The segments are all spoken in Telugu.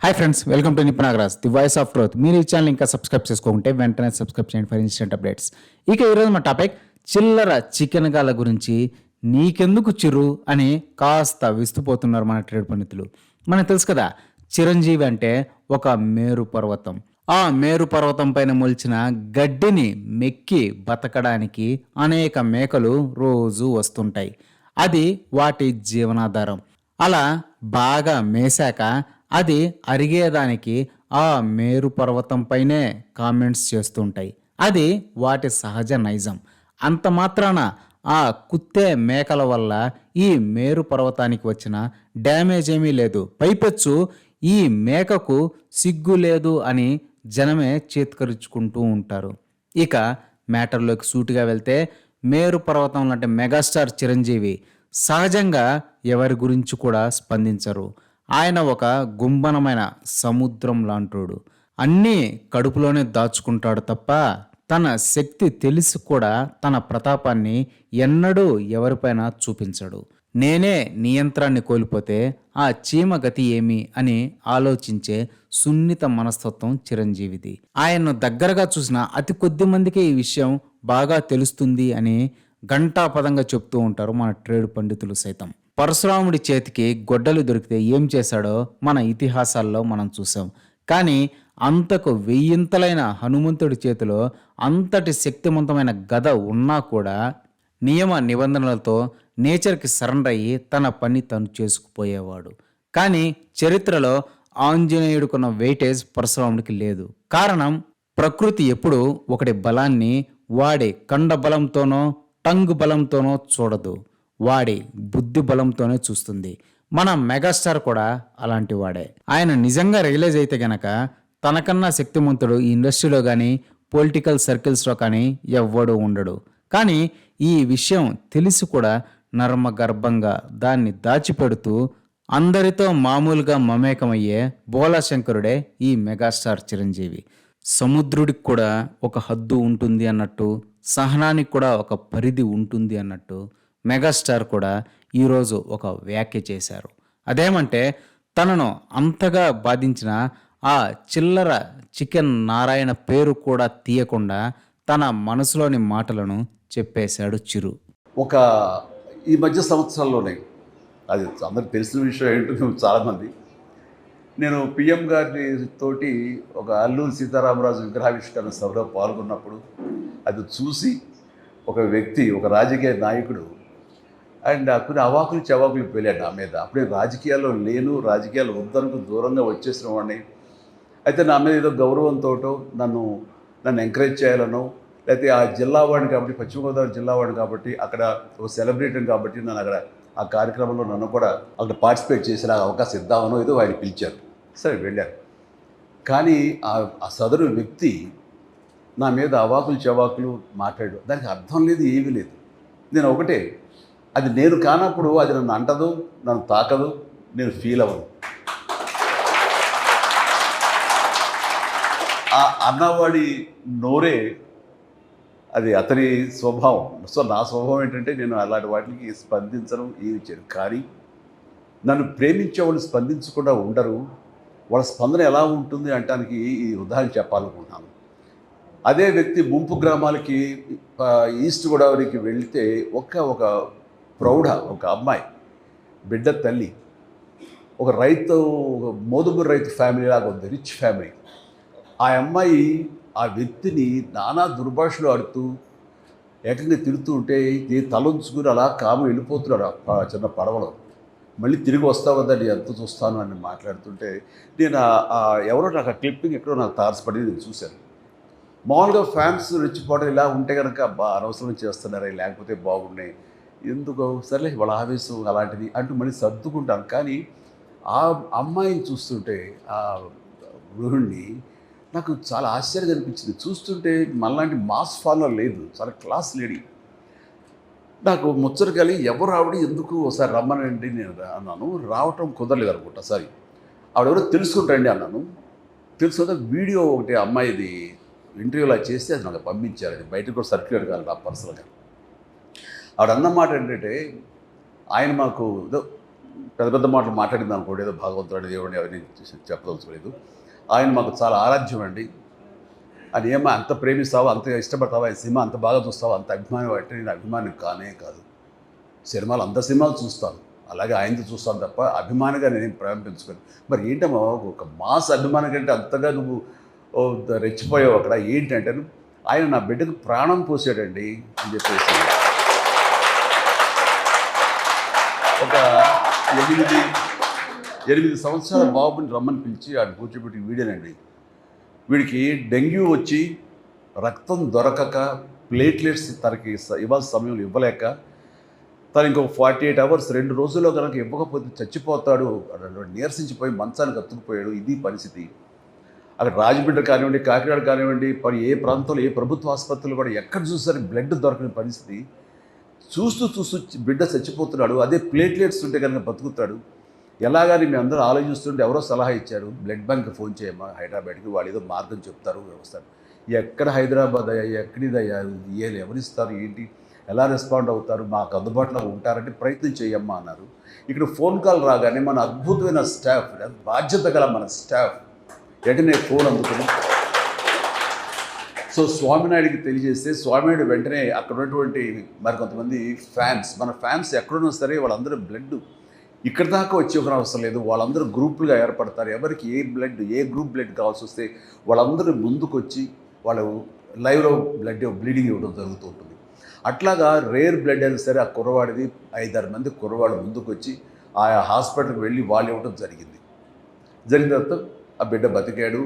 హాయ్ ఫ్రెండ్స్ వెల్కమ్ టు నిప్ ది వాయిస్ ఆఫ్ గ్రోత్ మీరు ఈ ఛానల్ ఇంకా సబ్స్క్రైబ్ చేసుకుంటే వెంటనే సబ్స్క్రైబ్ చేయండి ఫర్ ఇన్స్టెంట్ అప్డేట్స్ ఇక ఈరోజు మా టాపిక్ చిల్లర చికెన్ గాల గురించి నీకెందుకు చిరు అని కాస్త విస్తుపోతున్నారు మన ట్రేడ్ పండితులు. మనకు తెలుసు కదా చిరంజీవి అంటే ఒక మేరు పర్వతం. ఆ మేరు పర్వతం పైన మొలిచిన గడ్డిని మెక్కి బతకడానికి అనేక మేకలు రోజు వస్తుంటాయి. అది వాటి జీవనాధారం. అలా బాగా మేశాక అది అరిగేదానికి ఆ మేరు పర్వతంపైనే కామెంట్స్ చేస్తుంటాయి. అది వాటి సహజ నైజం. అంత మాత్రాన ఆ కుత్తే మేకల వల్ల ఈ మేరు పర్వతానికి వచ్చిన డ్యామేజ్ ఏమీ లేదు. పైపెచ్చు ఈ మేకకు సిగ్గు లేదు అని జనమే చేత్కరించుకుంటూ ఉంటారు. ఇక మ్యాటర్లోకి సూటిగా వెళ్తే మేరు పర్వతం లాంటి మెగాస్టార్ చిరంజీవి సహజంగా ఎవరి గురించి కూడా స్పందించరు. ఆయన ఒక గుంబనమైన సముద్రం లాంటోడు. అన్నీ కడుపులోనే దాచుకుంటాడు తప్ప తన శక్తి తెలిసి కూడా తన ప్రతాపాన్ని ఎన్నడూ ఎవరిపైన చూపించడు. నేనే నియంత్రాన్ని కోల్పోతే ఆ చీమ గతి ఏమి అని ఆలోచించే సున్నిత మనస్తత్వం చిరంజీవిది. ఆయన్ను దగ్గరగా చూసిన అతి కొద్ది మందికి ఈ విషయం బాగా తెలుస్తుంది అని ఘంటాపదంగా చెప్తూ ఉంటారు మన ట్రేడ్ పండితులు సైతం. పరశురాముడి చేతికి గొడ్డలు దొరికితే ఏం చేశాడో మన ఇతిహాసాల్లో మనం చూసాం. కానీ అంతకు వెయ్యింతలైన హనుమంతుడి చేతిలో అంతటి శక్తివంతమైన గద ఉన్నా కూడా నియమ నిబంధనలతో నేచర్కి సరెండర్ అయ్యి తన పని తను చేసుకుపోయేవాడు. కానీ చరిత్రలో ఆంజనేయుడుకున్న వెయిటేజ్ పరశురాముడికి లేదు. కారణం ప్రకృతి ఎప్పుడూ ఒకటి బలాన్ని వాడి కండ బలంతోనో టంగ్ బలంతోనో చూడదు. వాడి బుద్ధి బలంతోనే చూస్తుంది. మన మెగాస్టార్ కూడా అలాంటి వాడే. ఆయన నిజంగా రియలైజ్ అయితే గనక తనకన్నా శక్తిమంతుడు ఈ ఇండస్ట్రీలో కానీ పొలిటికల్ సర్కిల్స్లో కానీ ఎవ్వడు ఉండడు. కానీ ఈ విషయం తెలిసి కూడా నర్మ గర్భంగా దాన్ని దాచిపెడుతూ అందరితో మామూలుగా మమేకమయ్యే బోలాశంకరుడే ఈ మెగాస్టార్ చిరంజీవి. సముద్రుడికి కూడా ఒక హద్దు ఉంటుంది అన్నట్టు సహనానికి కూడా ఒక పరిధి ఉంటుంది అన్నట్టు మెగాస్టార్ కూడా ఈరోజు ఒక వ్యాఖ్య చేశారు. అదేమంటే తనను అంతగా బాధించిన ఆ చిల్లర చికెన్ నారాయణ పేరు కూడా తీయకుండా తన మనసులోని మాటలను చెప్పేశాడు చిరు. ఒక ఈ మధ్య సంవత్సరాల్లోనే అది అందరికి తెలిసిన విషయం ఏంటో చాలామంది నేను పిఎం గారి తోటి ఒక అల్లూరి సీతారామరాజు విగ్రహావిష్కరణ సభలో పాల్గొన్నప్పుడు అది చూసి ఒక వ్యక్తి ఒక రాజకీయ నాయకుడు అండ్ కొన్ని అవాకులు చవాకులు పెళ్ళాడు నా మీద. అప్పుడే రాజకీయాల్లో లేను రాజకీయాలు వద్దనుకు దూరంగా వచ్చేసిన వాడిని. అయితే నా మీద ఏదో గౌరవంతో నన్ను నన్ను ఎంకరేజ్ చేయాలనో లేకపోతే ఆ జిల్లా వాడిని కాబట్టి పశ్చిమ గోదావరి జిల్లా వాడిని కాబట్టి అక్కడ ఒక సెలబ్రిటీని కాబట్టి నన్ను అక్కడ ఆ కార్యక్రమంలో నన్ను కూడా అక్కడ పార్టిసిపేట్ చేసిన అవకాశం ఇద్దామనో ఏదో ఆయన పిలిచారు. సరే వెళ్ళారు. కానీ ఆ ఆ సదరు వ్యక్తి నా మీద అవాకులు చవాకులు మాట్లాడు దానికి అర్థం లేదు ఏమీ లేదు. నేను ఒకటే అది నేను కానప్పుడు అది నన్ను అంటదు నన్ను తాకదు నేను ఫీల్ అవ్వను. ఆ అన్నవాడి నోరే అది అతని స్వభావం. సో నా స్వభావం ఏంటంటే నేను అలాంటి వాటికి స్పందించడం ఏమి చేయను. కానీ నన్ను ప్రేమించే వాళ్ళు స్పందించకుండా ఉండరు. వాళ్ళ స్పందన ఎలా ఉంటుంది అంటానికి ఈ ఉదాహరణ చెప్పాలనుకుంటున్నాను. అదే వ్యక్తి ముంపు గ్రామాలకి ఈస్ట్ గోదావరికి వెళ్తే ఒక్క ఒక ప్రౌఢ ఒక అమ్మాయి బిడ్డ తల్లి ఒక రైతు ఒక మోదుగురు రైతు ఫ్యామిలీ లాగా ఉంది రిచ్ ఫ్యామిలీ ఆ అమ్మాయి ఆ వ్యక్తిని నానా దుర్భాషలు ఆడుతూ ఏకంగా తిరుగుతూ ఉంటే ఈ తలంచుకుని అలా కాము వెళ్ళిపోతున్నాడు ఆ చిన్న పడవలో. మళ్ళీ తిరిగి వస్తావు కదా నేను ఎంత చూస్తాను అని మాట్లాడుతుంటే నేను ఎవరో నాకు ఆ క్లిప్పింగ్ ఎక్కడో నాకు తారసపడి నేను చూశాను. మామూలుగా ఫ్యాన్స్ రెచ్చిపోవడం ఇలా ఉంటే కనుక బా అనవసరం చేస్తున్నారే లేకపోతే బాగున్నాయి ఎందుకు? సర్లే వాళ్ళ ఆవేశం అలాంటిది అంటూ మళ్ళీ సర్దుకుంటాను కానీ ఆ అమ్మాయిని చూస్తుంటే ఆ గృహిణి నాకు చాలా ఆశ్చర్యం అనిపించింది. చూస్తుంటే మనలాంటి మాస్ ఫాలో లేదు. చాలా క్లాస్ లేడీ. నాకు ముచ్చట కలిగి ఎవరు ఆవిడ? ఎందుకు ఒకసారి రమ్మనండి నేను అన్నాను. రావటం కుదరలేదు అనుకుంటా సారీ. ఆవిడెవరో తెలుసుకుంటాండి అన్నాను. తెలుసుకుంటే వీడియో ఒకటి అమ్మాయిది ఇంటర్వ్యూలా చేస్తే అది నాకు పంపించారు. అది బయటకు కూడా సర్క్యులేట్ కాదు నా పర్సనల్గా. ఆవిడ అన్నమాట ఏంటంటే ఆయన మాకు ఏదో పెద్ద పెద్ద మాటలు మాట్లాడింది అనుకోండి ఏదో భగవంతుడు దేవుడిని అవన్నీ చెప్పదలుచుకోలేదు. ఆయన మాకు చాలా ఆరాధ్యం అండి. అని ఏమో అంత ప్రేమిస్తావో అంత ఇష్టపడతావా ఈ సినిమా అంత బాగా చూస్తావో అంత అభిమానం అంటే నేను అభిమానం కానే కాదు. సినిమాలు అంత సినిమాలు చూస్తాను. అలాగే ఆయనతో చూస్తాను తప్ప అభిమానిగా నేను ప్రేమించుకోను మరి ఏంటమ్మా ఒక మాస్ అభిమానం కంటే అంతగా నువ్వు రెచ్చిపోయావు అక్కడ. ఏంటంటే ఆయన నా బిడ్డకు ప్రాణం పోసాడండి అని చెప్పేసి ఒక ఎనిమిది ఎనిమిది సంవత్సరాల బాబుని రమ్మని పిలిచి ఆడు కూర్చోబెట్టి వీడేనండి. వీడికి డెంగ్యూ వచ్చి రక్తం దొరకక ప్లేట్లెట్స్ తనకి ఇవ్వాల్సిన సమయంలో ఇవ్వలేక తను ఇంకొక ఫార్టీ ఎయిట్ అవర్స్ రెండు రోజుల్లో కనుక ఇవ్వకపోతే చచ్చిపోతాడు నీరసించిపోయి మంచానికి అతుకుపోయాడు ఇది పరిస్థితి. అక్కడ రాజమండ్రి కానివ్వండి కాకినాడ కానివ్వండి మరి ఏ ప్రాంతంలో ఏ ప్రభుత్వ ఆసుపత్రులు కూడా ఎక్కడ చూసారు బ్లడ్ దొరకని పరిస్థితి. చూస్తూ చూస్తూ బిడ్డ చచ్చిపోతున్నాడు. అదే ప్లేట్లెట్స్ ఉంటే కనుక బతుకుతాడు. ఎలాగని మీ అందరూ ఆలోచిస్తుంటే ఎవరో సలహా ఇచ్చారు. బ్లడ్ బ్యాంక్ ఫోన్ చేయమ్మా హైదరాబాద్కి వాళ్ళు ఏదో మార్గం చెప్తారు వ్యవస్థ. ఎక్కడ హైదరాబాద్ అయ్యా ఎక్కడిదయ్యా ఏలు ఎవరిస్తారు ఏంటి ఎలా రెస్పాండ్ అవుతారు మాకు అందుబాటులో ఉంటారంటే ప్రయత్నం చేయమ్మా అన్నారు. ఇక్కడ ఫోన్ కాల్ రాగానే మన అద్భుతమైన స్టాఫ్ బాధ్యత గల మన స్టాఫ్ వెంటనే ఫోన్ అందుకుని సో స్వామినాయుడికి తెలియజేస్తే స్వామినాయుడు వెంటనే అక్కడ ఉన్నటువంటి మరి కొంతమంది ఫ్యాన్స్ మన ఫ్యాన్స్ ఎక్కడున్నా సరే వాళ్ళందరూ బ్లడ్ ఇక్కడ దాకా వచ్చి అవసరం లేదు. వాళ్ళందరూ గ్రూపులుగా ఏర్పడతారు. ఎవరికి ఏ బ్లడ్ ఏ గ్రూప్ బ్లడ్ కావాల్సి వస్తే వాళ్ళందరూ ముందుకు వచ్చి వాళ్ళు లైవ్లో బ్లడ్ బ్లీడింగ్ ఇవ్వడం జరుగుతూ ఉంటుంది. అట్లాగా రేర్ బ్లడ్ అయినా సరే ఆ కుర్రవాడిది ఐదారు మంది కుర్రవాడు ముందుకు వచ్చి ఆయా హాస్పిటల్కి వెళ్ళి వాళ్ళు ఇవ్వడం జరిగింది. జరిగిన తర్వాత ఆ బిడ్డ బతికాడు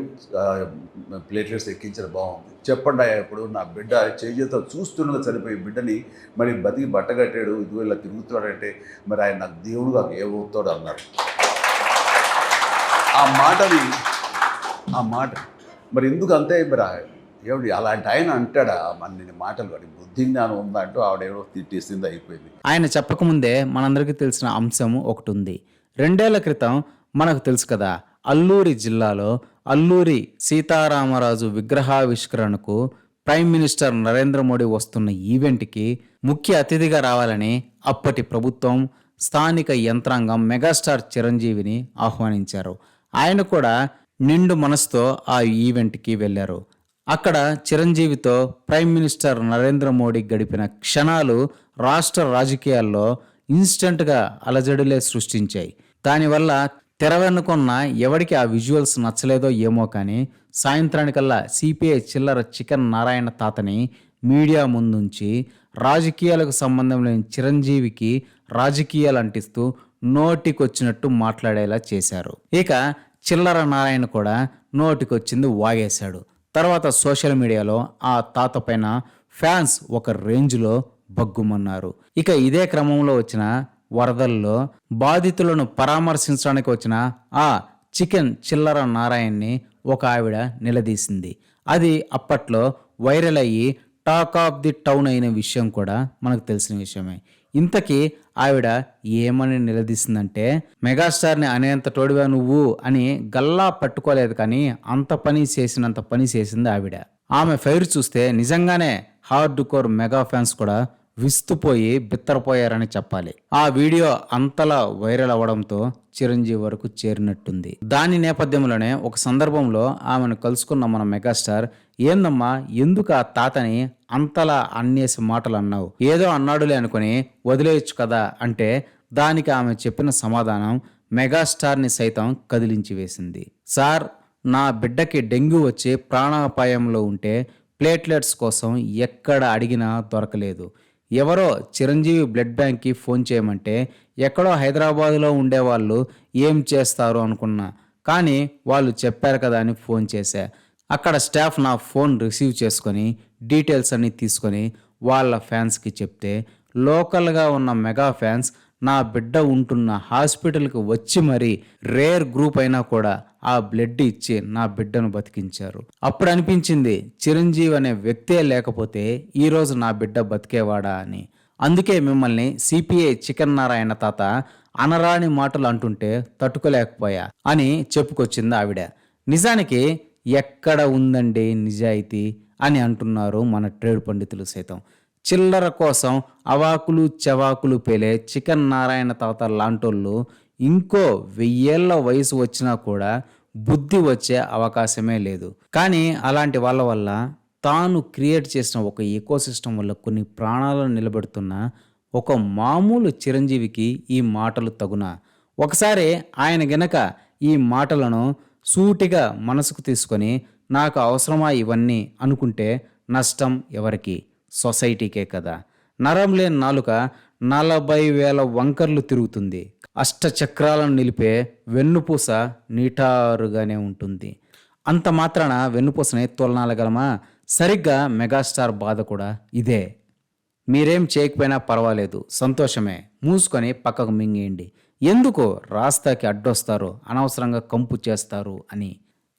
ప్లేట్లెట్స్ ఎక్కించడం బాగుంది. చెప్పండి అయ్యా ఇప్పుడు నా బిడ్డ చేజేత చూస్తుండగా చనిపోయి బిడ్డని మరి బతికి బట్టగట్టాడు ఇదిగో ఇలా తిరుగుతాడంటే మరి ఆయన నాకు దేవుడు నాకు ఏమవుతాడు అన్నారు. ఆ మాటని ఆ మాట మరి ఎందుకు అంతే? మరి ఏమిటి అలాంటి ఆయన అంటాడా? మన నేను మాటలు వాడి బుద్ధి జ్ఞానం ఉందా అంటూ ఆవిడేవో తిట్టేసింది అయిపోయింది. ఆయన చెప్పకముందే మనందరికీ తెలిసిన అంశం ఒకటి ఉంది. రెండేళ్ళ క్రితం మనకు తెలుసు కదా అల్లూరి జిల్లాలో అల్లూరి సీతారామరాజు విగ్రహావిష్కరణకు ప్రైమ్ మినిస్టర్ నరేంద్ర మోడీ వస్తున్న ఈవెంట్కి ముఖ్య అతిథిగా రావాలని అప్పటి ప్రభుత్వం స్థానిక యంత్రాంగం మెగాస్టార్ చిరంజీవిని ఆహ్వానించారు. ఆయన కూడా నిండు మనసుతో ఆ ఈవెంట్కి వెళ్ళారు. అక్కడ చిరంజీవితో ప్రైమ్ మినిస్టర్ నరేంద్ర మోడీ గడిపిన క్షణాలు రాష్ట్ర రాజకీయాల్లో ఇన్స్టంట్గా అలజడులే సృష్టించాయి. దానివల్ల తెర వెనుకున్న ఎవరికి ఆ విజువల్స్ నచ్చలేదో ఏమో కానీ సాయంత్రానికల్లా సిపిఐ చిల్లర చికెన్ నారాయణ తాతని మీడియా ముందుంచి రాజకీయాలకు సంబంధం లేని చిరంజీవికి రాజకీయాలు అంటిస్తూ నోటికొచ్చినట్టు మాట్లాడేలా చేశారు. ఇక చిల్లర నారాయణ కూడా నోటికొచ్చింది వాగేశాడు. తర్వాత సోషల్ మీడియాలో ఆ తాత పైన ఫ్యాన్స్ ఒక రేంజ్లో బగ్గుమన్నారు. ఇక ఇదే క్రమంలో వచ్చిన వరదల్లో బాధితులను పరామర్శించడానికి వచ్చిన ఆ చికెన్ చిల్లర నారాయణ్ని ఒక ఆవిడ నిలదీసింది. అది అప్పట్లో వైరల్ అయ్యి టాక్ ఆఫ్ ది టౌన్ అయిన విషయం కూడా మనకు తెలిసిన విషయమే. ఇంతకీ ఆవిడ ఏమని నిలదీసిందంటే మెగాస్టార్ని అనేంత తోడివా నువ్వు? అని గల్లా పట్టుకోలేదు కానీ అంత పని చేసినంత పని చేసింది ఆవిడ. ఆమె ఫైర్ చూస్తే నిజంగానే హార్డ్ కోర్ మెగా ఫ్యాన్స్ కూడా విస్తుపోయి బిత్తరపోయారని చెప్పాలి. ఆ వీడియో అంతలా వైరల్ అవ్వడంతో చిరంజీవి వరకు చేరినట్టుంది. దాని నేపథ్యంలోనే ఒక సందర్భంలో ఆమెను కలుసుకున్న మన మెగాస్టార్ ఏందమ్మా ఎందుకు ఆ తాతని అంతలా అన్నేసి మాటలు అన్నావు ఏదో అన్నాడులే అనుకుని వదిలేయచ్చు కదా అంటే దానికి ఆమె చెప్పిన సమాధానం మెగాస్టార్ని సైతం కదిలించి వేసింది. సార్ నా బిడ్డకి డెంగ్యూ వచ్చి ప్రాణాపాయంలో ఉంటే ప్లేట్లెట్స్ కోసం ఎక్కడ అడిగినా దొరకలేదు. ఎవరో చిరంజీవి బ్లడ్ బ్యాంక్కి ఫోన్ చేయమంటే ఎక్కడో హైదరాబాదులో ఉండేవాళ్ళు ఏం చేస్తారు అనుకున్నా. కానీ వాళ్ళు చెప్పారు కదా అని ఫోన్ చేశా. అక్కడ స్టాఫ్ నా ఫోన్ రిసీవ్ చేసుకొని డీటెయిల్స్ అన్ని తీసుకొని వాళ్ళ ఫ్యాన్స్కి చెప్తే లోకల్గా ఉన్న మెగా ఫ్యాన్స్ నా బిడ్డ ఉంటున్న హాస్పిటల్కి వచ్చి మరీ రేర్ గ్రూప్ అయినా కూడా ఆ బ్లడ్ ఇచ్చి నా బిడ్డను బతికించారు. అప్పుడు అనిపించింది చిరంజీవి అనే వ్యక్తే లేకపోతే ఈరోజు నా బిడ్డ బతికేవాడా అని. అందుకే మిమ్మల్ని సిపిఐ చికెన్ నారాయణ తాత అనరాని మాటలు అంటుంటే తట్టుకోలేకపోయా అని చెప్పుకొచ్చింది ఆవిడ. నిజానికి ఎక్కడ ఉందండి నిజాయితీ అని అంటున్నారు మన ట్రేడ్ పండితులు సైతం. చిల్లర కోసం అవాకులు చవాకులు పేలే చికెన్ నారాయణ తాత లాంటోళ్ళు ఇంకో వెయ్యేళ్ళ వయసు వచ్చినా కూడా బుద్ధి వచ్చే అవకాశమే లేదు. కానీ అలాంటి వాళ్ళ వల్ల తాను క్రియేట్ చేసిన ఒక ఎకోసిస్టమ్ వల్ల కొన్ని ప్రాణాలను నిలబెడుతున్న ఒక మామూలు చిరంజీవికి ఈ మాటలు తగున. ఒకసారి ఆయన గనక ఈ మాటలను సూటిగా మనసుకు తీసుకొని నాకు అవసరమా ఇవన్నీ అనుకుంటే నష్టం ఎవరికి? సొసైటీకే కదా. నరం లేని నాలుక నలభై వేల వంకర్లు తిరుగుతుంది. అష్ట చక్రాలను నిలిపే వెన్నుపూస నీటారుగానే ఉంటుంది. అంత మాత్రాన వెన్నుపూసని తొలనాలగలమా? సరిగ్గా మెగాస్టార్ బాధ కూడా ఇదే. మీరేం చేయకపోయినా పర్వాలేదు సంతోషమే. మూసుకొని పక్కకు మింగేయండి. ఎందుకు రాస్తాకి అడ్డొస్తారు అనవసరంగా కంపు చేస్తారు అని.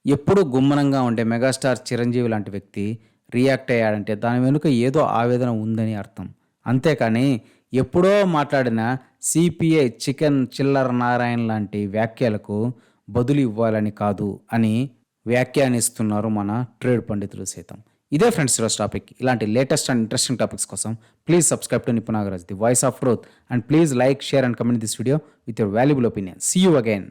ఎప్పుడూ గుమ్మనంగా ఉండే మెగాస్టార్ చిరంజీవి లాంటి వ్యక్తి రియాక్ట్ అయ్యాడంటే దాని వెనుక ఏదో ఆవేదన ఉందని అర్థం. అంతేకాని ఎప్పుడో మాట్లాడిన సిపిఐ చికెన్ చిల్లర నారాయణ లాంటి వ్యాఖ్యలకు బదులు ఇవ్వాలని కాదు అని వ్యాఖ్యానిస్తున్నారు మన ట్రేడ్ పండితులు సైతం. ఇదే ఫ్రెండ్స్ ఈరోజు టాపిక్. ఇలాంటి లేటెస్ట్ అండ్ ఇంట్రెస్టింగ్ టాపిక్స్ కోసం please subscribe to Nipunagaraj the voice of growth and please like share and comment this video with your valuable opinion. See you again